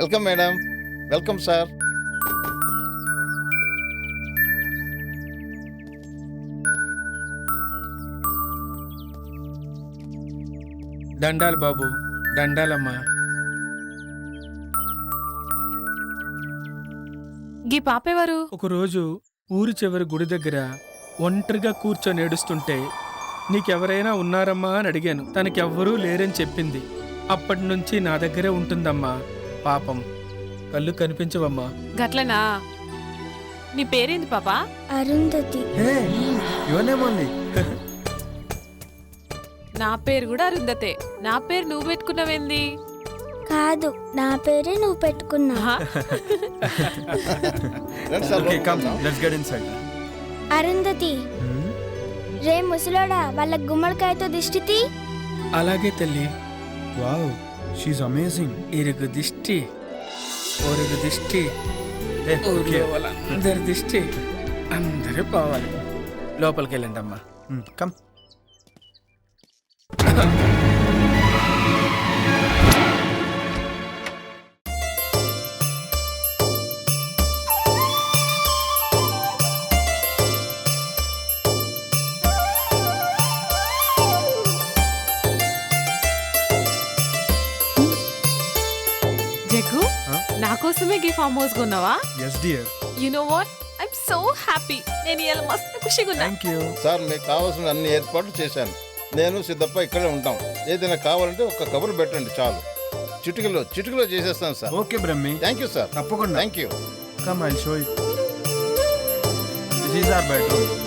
Welcome madam. Welcome sir. దండాలు బాబు దండాలమ్మా. గీ పాపేవారు? ఒకరోజు ఊరి చివరి గుడి దగ్గర ఒంటరిగా కూర్చొని ఏడుస్తుంటే నీకెవరైనా ఉన్నారమ్మా అని అడిగాను. తనకెవ్వరూ లేరని చెప్పింది. అప్పటి నుంచి నా దగ్గరే ఉంటుందమ్మా. పాపం. కళ్ళు కనిపించవమ్మా. గట్లనా? నీ పేరేంది పాపా? అరుంధతి. నా పేరు కూడా అరుందతే నా పేరు నువ్వు పెట్టుకున్నావేంది? కాదు నా పేరే నువ్వు పెట్టుకున్నా. ఆహా. రండి సార్ ఓకే కమ్ లోపలికి లెట్స్ గెట్ ఇన్సైడ్ అరుంధతి. రే ముసలోడా వాళ్ళ గుమ్మడికాయతో దిష్టి తీ. అలాగే తల్లి. వావ్. షీస్ అమేజింగ్ ఇరుగు దిష్టి. ఒరుగు దిష్టి. వాళ్ళందరి దిష్టి. అందరూ పోవాలి. లోపలికి వెళ్ళండి అమ్మా కమ్ గీ farm house కొన్నావా yes dear you know what I'm so happy నేను ఇవాళ మస్తు ఖుషిగా ఉన్నా థ్యాంక్ యూ సార్ మీకు కావాల్సిన అన్ని ఏర్పాట్లు చేశాను. నేను సిద్ధప్ప ఇక్కడే ఉంటాం. ఏదైనా కావాలంటే ఒక కబురు పెట్టండి చాలు. చిటికలో చిటికలో చేసేస్తాను sir. Okay Brahmi thank you sir తప్పకుండా. Thank you come I show you this is our bedroom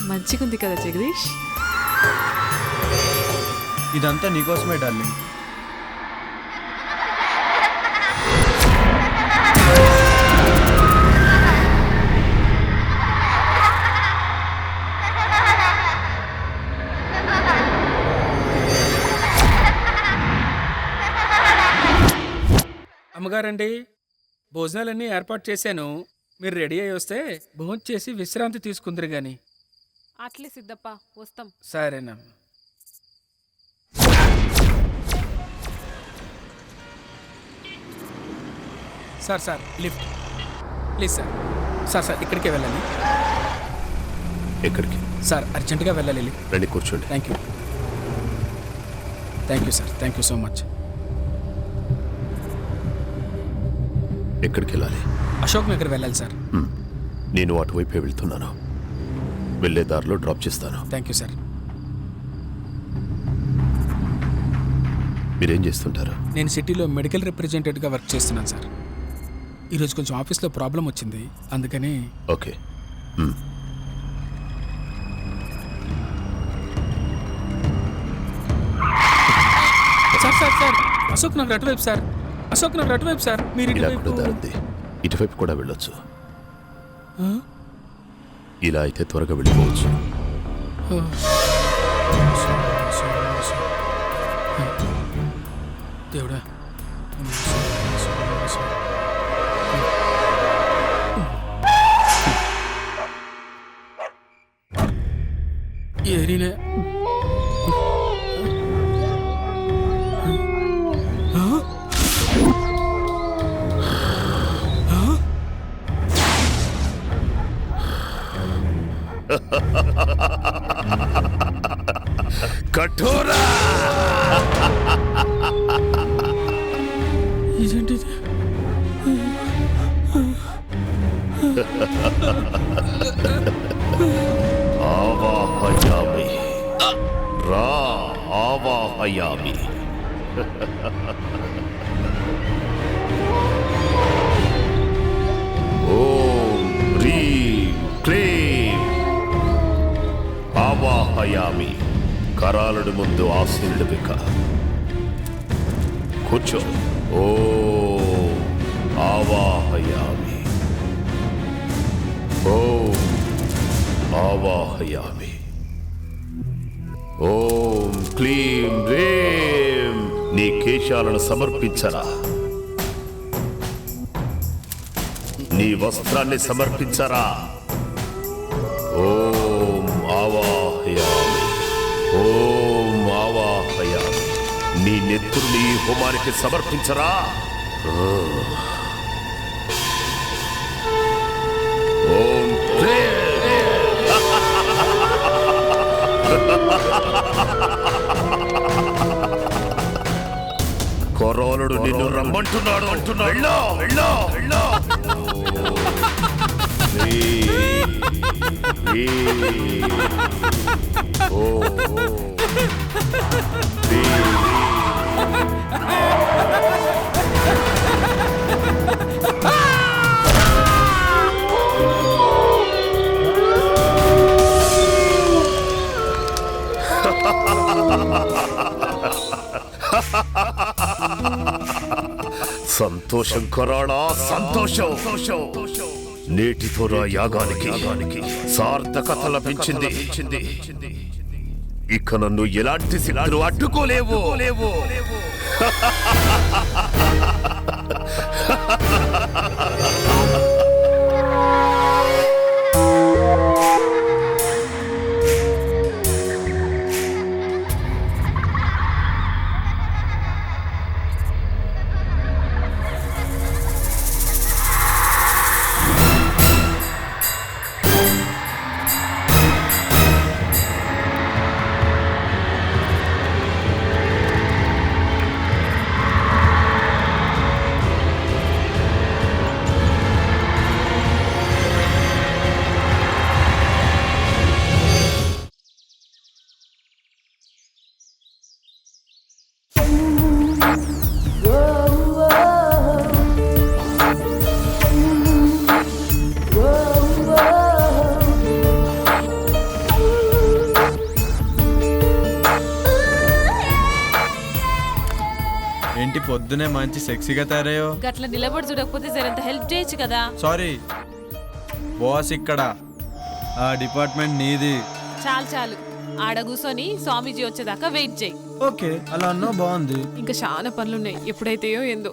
చాలా మంచిగా ఉంది కదా జగదీష్? ఇదంతా నీకోసమే డార్లింగ్. అమ్మగారండి భోజనాలన్నీ ఏర్పాటు చేశాను. మీరు రెడీ అయ్యి వస్తే భోజనం చేసి విశ్రాంతి తీసుకుందరు గాని. అట్లే సిద్ధప్ప వస్తాం. సరేనమ్మా sir sir lift. Please sir. Sir sir ఇక్కడికే వెళ్ళాలి ఎక్కడికి? సార్ అర్జెంటుగా వెళ్ళాలి రండి కూర్చోండి. Thank you thank you sir. Thank you so much ఎక్కడికి వెళ్ళాలి? అశోక్ నగర్ వెళ్ళాలి సార్. నేను అటువైపే వెళ్తున్నాను. వెళ్ళే దారిలో డ్రాప్ చేస్తాను. థ్యాంక్ యూ సార్ మీరేం చేస్తుంటారు? నేను సిటీలో మెడికల్ రిప్రజెంటేటివ్గా వర్క్ చేస్తున్నాను సార్ ఈరోజు కొంచెం ఆఫీస్లో ప్రాబ్లం వచ్చింది. అందుకని okay. Sir sir sir Ashok Nagar అటువైపు సార్ అశోక్ నగర్ అటువైపు సార్ మీరు ఇలా ఇటువైపు కూడా దారుంది ఇటువైపు కూడా వెళ్ళొచ్చు. ఆ? ఇలా అయితే త్వరగా వెళ్ళిపోవచ్చు దేవుడా ఏరినే కఠోరా ఇదేంటిది? ఆవాహయామి. రా ఆవాహయామి. ఓం హ్రీం క్లీం. ఆవాహయామి. కరాలుడి ముందు ఆశీనుడు బిక కూర్చో. ఓ ఆవాహయామి. ఓ ఆవాహయామి. ఓం క్లీం రేం. నీ కేశాలను సమర్పించరా. నీ వస్త్రాన్ని సమర్పించరా. ఓం ఆవా ఓం నీ నెత్తుర్ని ఈ హోమానికి సమర్పించరా? ఓం రే కొరోనుడు నిన్ను రమ్మంటున్నాడు. అంటున్నాడు. వెళ్ళో వెళ్ళో. వెళ్ళో. రీ, రీ. ఓ, సంతోషం కొరాడా? సంతోషం. నేటితో నా యాగానికి సార్థకత లభించింది. ఇక నన్ను ఎలాంటి శిలాలు అడ్డుకోలేవు. లేవు ఏంటి పొద్దునే మంచి సెక్సీగా తయారయ్యో. గట్ల నిలబడి చూడకపోతే జరంత హెల్ప్ చేయొచ్చు కదా. సారీ బాస్ ఇక్కడ. ఆ డిపార్ట్మెంట్ నీది. చాలు చాలు. ఆడ కూర్చొని స్వామీజీ వచ్చేదాకా వెయిట్ చేయి. ఓకే అలా అన్నా బాగుంది. ఇంకా చాలా పనులున్నాయి ఎప్పుడైతేయో ఏందో.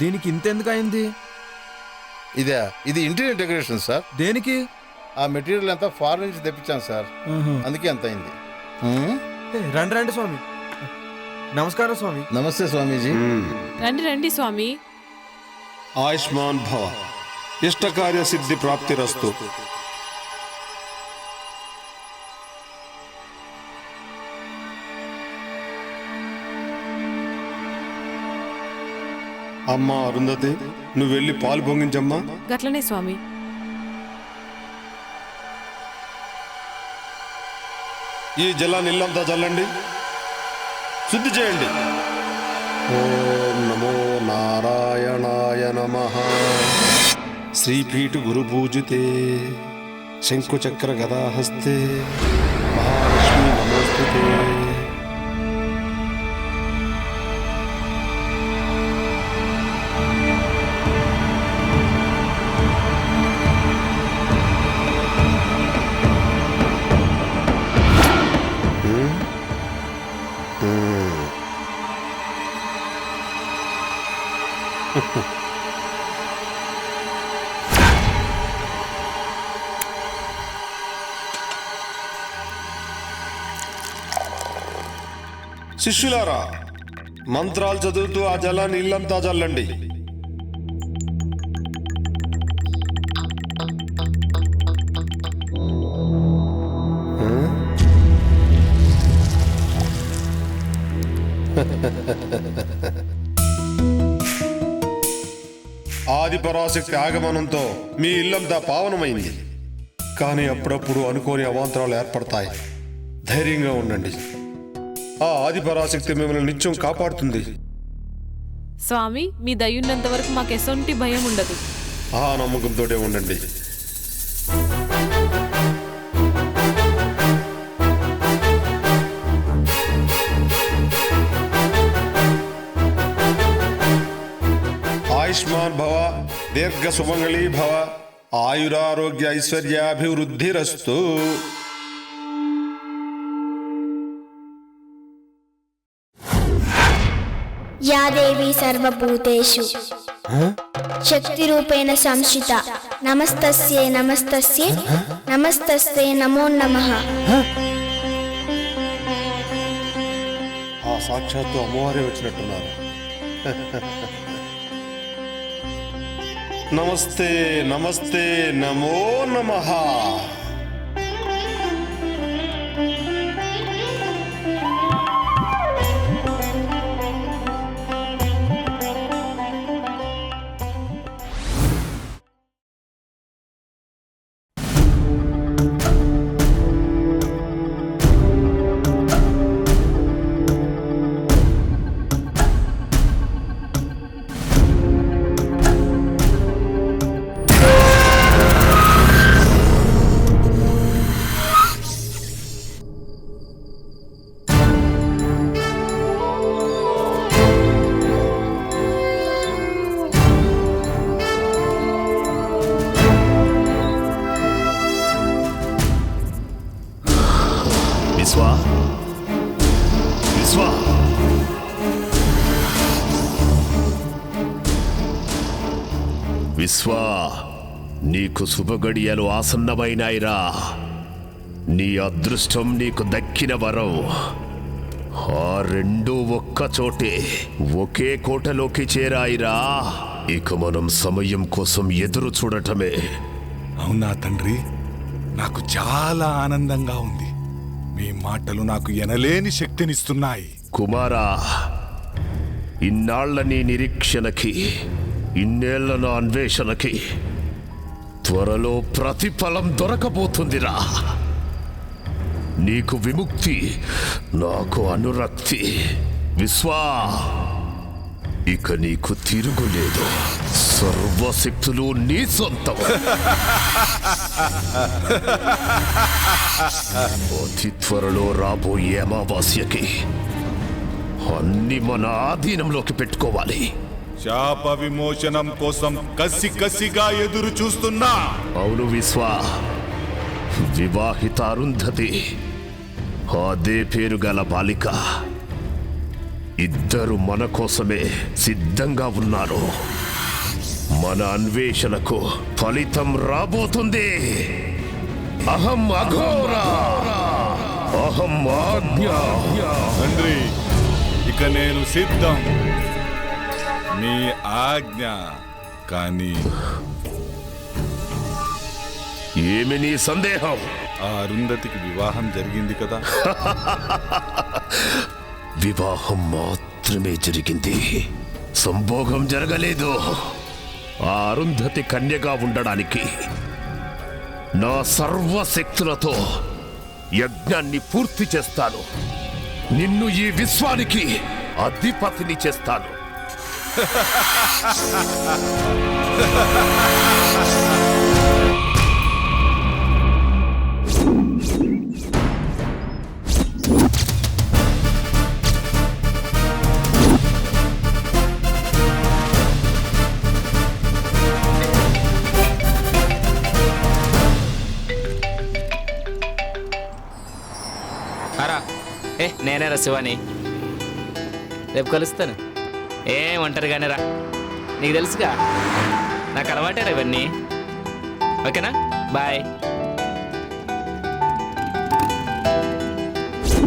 దీనికి ఇంతెందుకు అయింది? ఇదే ఇది ఇంటీరియర్ డెకరేషన్ సార్ దేనికి? ఆ మెటీరియల్ అంతా ఫారెన్ నుంచి తెప్పించాను సార్ అందుకే అంత అయింది. రండి రండి స్వామి. నమస్కారం స్వామి. నమస్తే స్వామీజీ. రండి రండి స్వామి. ఆయుష్మాన్ భవ ఇష్టకార్య సిద్ధి ప్రాప్తిరస్తు. అమ్మా అరుంధతి నువ్వు వెళ్ళి పాలు పొంగించమ్మా. గట్లనే స్వామి. ఈ జలాన్ని ఇల్లంతా చల్లండి. శుద్ధి చేయండి. ఓం నమో నారాయణాయ నమ. శ్రీపీఠ గురు పూజితే శంకుచక్ర గదాహస్తే. మహాలక్ష్మి నమోస్తుతే. శిష్యులారా మంత్రాలు చదువుతూ ఆ జలాన్ని ఇల్లంతా చల్లండి. ఆదిపరాశక్తి ఆగమనంతో మీ ఇల్లంతా పావనమైంది. కానీ అప్పుడప్పుడు అనుకోని అవాంతరాలు ఏర్పడతాయి. ధైర్యంగా ఉండండి. ఆ ఆదిపరాశక్తి మిమ్మల్ని నిత్యం కాపాడుతుంది. స్వామి మీ దయ్యున్నంత వరకు మాకు ఎసొంటి భయం ఉండదు. ఆ నమ్మకంతోటే ఉండండి. ఆయుష్మాన్ భవ దీర్ఘ సుమంగళీ భవ ఆయురారోగ్య ఐశ్వర్యాభివృద్ధిరస్తు. యా దేవి సర్వభూతేషు శక్తిరూపేణ సంస్థిత నమస్తస్యే నమస్తస్యే నమస్తస్యే నమో నమః. ఆ సాక్షాత్తు అమ్మవారే వచ్చినట్టున్నారు. నమస్తే నమస్తే నమో నమః. విశ్వా విశ్వా నీకు శుభగడియలు ఆసన్నమైనాయిరా. నీ అదృష్టం నీకు దక్కిన వరం. ఆ రెండు ఒక్క చోటే ఒకే కోటలోకి చేరాయిరా. ఇక మనం సమయం కోసం ఎదురు చూడటమే. అవునా తండ్రి? నాకు చాలా ఆనందంగా ఉంది. మీ మాటలు నాకు ఎనలేని శక్తినిస్తున్నాయి. కుమారా ఇన్నాళ్ళ నీ నిరీక్షణకి ఇన్నేళ్ళ నా అన్వేషణకి త్వరలో ప్రతిఫలం దొరకబోతుందిరా. నీకు విముక్తి నాకు అనురక్తి. విశ్వా ఇక నీకు తిరుగులేదు. సర్వశక్తులు నీ సొంతం. అతి త్వరలో రాబోయే అమావాస్యకి అన్ని మన ఆధీనంలోకి పెట్టుకోవాలి. శాప విమోచనం కోసం కసి కసిగా ఎదురు చూస్తున్నా అవును విశ్వ. వివాహిత అరుంధతి అదే పేరు గల బాలిక. ఇద్దరు మన కోసమే సిద్ధంగా ఉన్నారు. మన అన్వేషణకు ఫలితం రాబోతుంది. అహం అఘోరా. అహం ఆజ్ఞ. తండ్రి ఇక నేను సిద్ధం. మీ ఆజ్ఞ కానీ. ఏమి నీ సందేహం? ఆ అరుంధతికి వివాహం జరిగింది కదా? వివాహం మాత్రమే జరిగింది. సంభోగం జరగలేదు. ఆ అరుంధతి కన్యగా ఉండడానికి నా సర్వశక్తులతో యజ్ఞాన్ని పూర్తి చేస్తాను. నిన్ను ఈ విశ్వానికి అధిపతిని చేస్తాను. నేనేరా శివాని? రేపు కలుస్తాను. ఏ ఒంటరిగానే రా. నీకు తెలుసుగా? నాకు అలవాటేరా ఇవన్నీ. ఓకేనా? బాయ్.